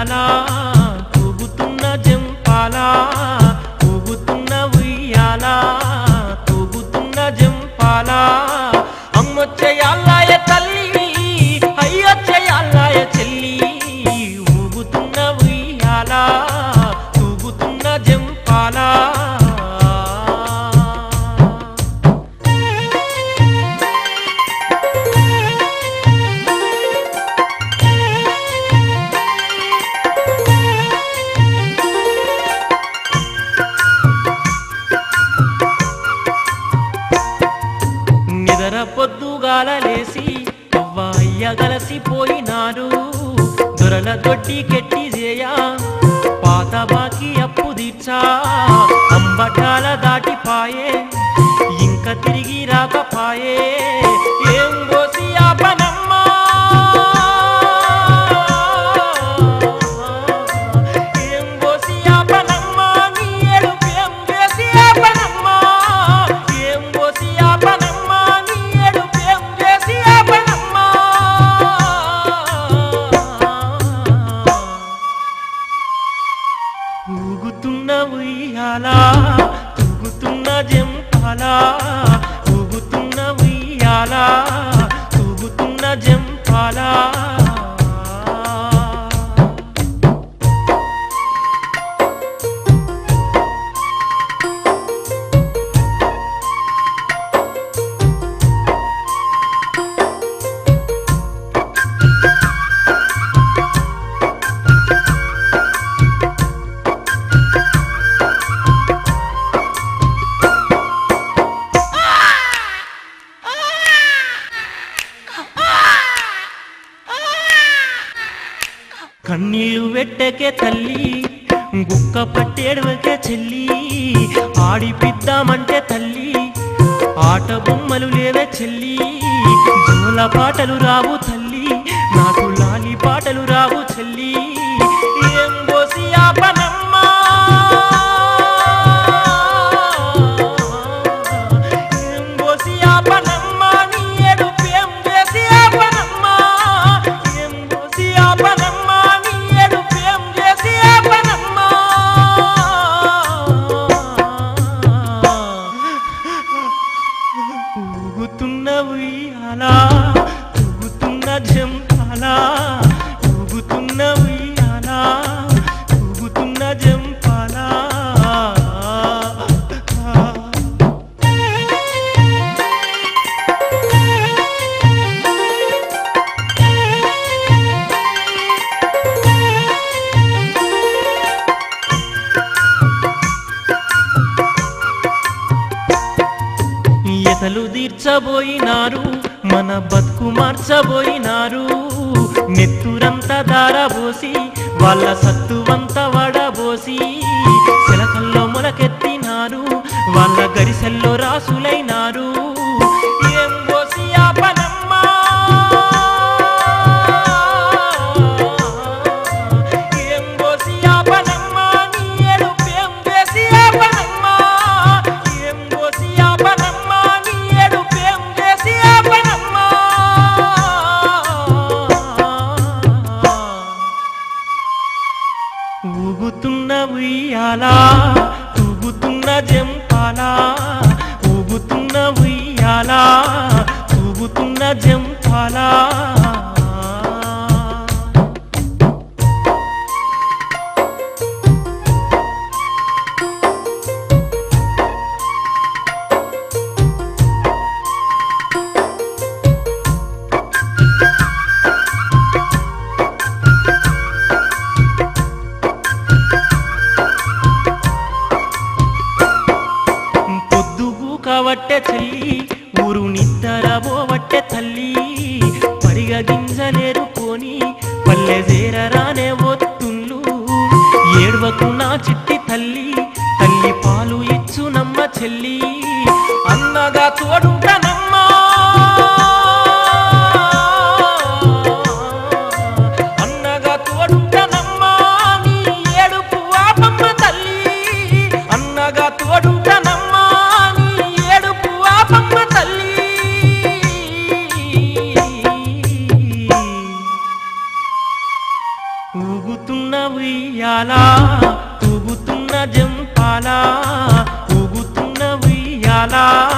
জানা పొద్దుగాల లేసి అవ్వ గలసిపోయినారు దొరల దొడ్డి కెట్టి చేయా పాత బాకి అప్పు తీర్చా. అంబటాల దాటిపాయే ఇంకా తిరిగి రాకపాయే. తూగుతున్న జంపాల? కన్నీళ్ళు వెట్టకే తల్లి గుక్క పట్టేడవకే చెల్లి ఆడిపిద్దామంటే తల్లి ఆట బొమ్మలు లేవే చెల్లి జోల పాటలు రావు తల్లి నాకు లాలి పాటలు రావు చెల్లి. ఊగుతున్న ఉయ్యాలా ఊగుతున్న జంపాలా ఊగుతున్న తీర్చబోయినారు మన బతుకు మార్చబోయినారు. నెత్తురంతా దారబోసి వాళ్ళ సత్తువంత వడబోసి శిలకల్లో మొలకెత్తినారు వాళ్ళ గరిసెల్లో రాసులైనారు. ఊగుతున్న ఉయ్యాలా ఊగుతున్న జంపాలా ఊగుతున్న ఉయ్యాలా ఊగుతున్న జంపాలా. పొద్దుగు కవట్టె ఊరు నిద్దరబోవట్టె తల్లి. పరిగ గింజలేరుకొని పల్లె చేరరానే ఒత్తుళ్ళు. ఏడవకు నా చిట్టి తల్లి తల్లి పాలు ఇచ్చు నమ్మ చెల్లి. అన్నగా తోడుంటనమ్మా ఊగుతున్న